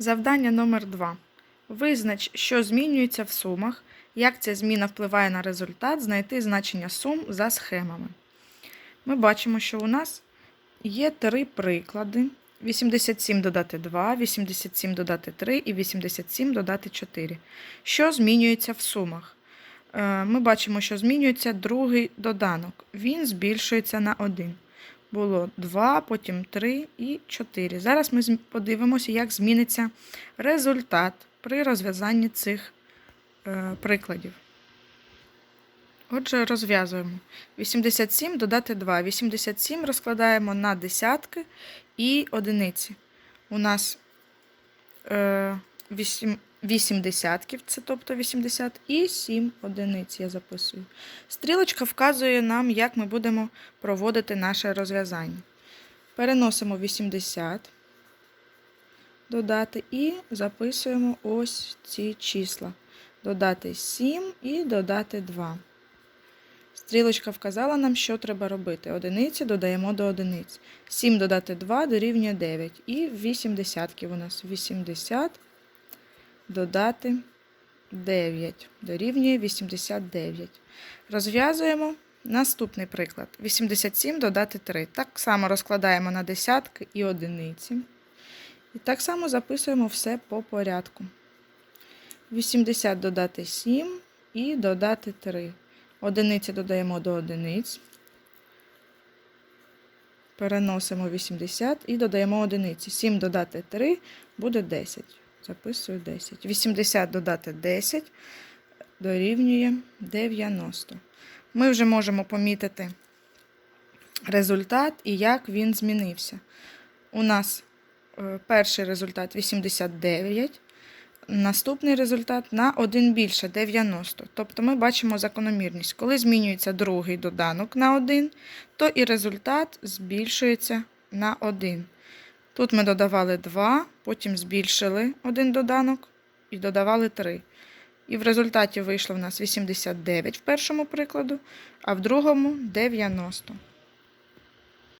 Завдання номер 2. Визнач, що змінюється в сумах, як ця зміна впливає на результат, знайти значення сум за схемами. Ми бачимо, що у нас є три приклади: 87 додати 2, 87 додати 3 і 87 додати 4. Що змінюється в сумах? Е, Ми бачимо, що змінюється другий доданок. Він збільшується на 1 було 2, потім 3 і 4. Зараз ми подивимося, як зміниться результат при розв'язанні цих е, прикладів. Отже, розв'язуємо. 87 додати 2. 87 розкладаємо на десятки і одиниці. У нас е, 8, 8 десятків, це тобто 80, і 7 одиниць я записую. Стрілочка вказує нам, як ми будемо проводити наше розв'язання. Переносимо 80, додати і записуємо ось ці числа. Додати 7 і додати 2. Стрілочка вказала нам, що треба робити. Одиниці додаємо до одиниць. 7 додати 2 дорівнює 9. І 8 десятків у нас 80 додати 9 дорівнює 89. Розв'язуємо наступний приклад. 87 додати 3. Так само розкладаємо на десятки і одиниці. І так само записуємо все по порядку. 80 додати 7 і додати 3. Одиниці додаємо до одиниць. Переносимо 80 і додаємо одиниці. 7 додати 3 буде 10. Записую 10. 80 додати 10 дорівнює 90. Ми вже можемо помітити результат і як він змінився. У нас е, перший результат 89. Наступний результат на 1 більше 90. Тобто ми бачимо закономірність. Коли змінюється другий доданок на 1, то і результат збільшується на 1. Тут ми додавали 2, потім збільшили один доданок і додавали 3. І в результаті вийшло в нас 89 в першому прикладу, а в другому 90.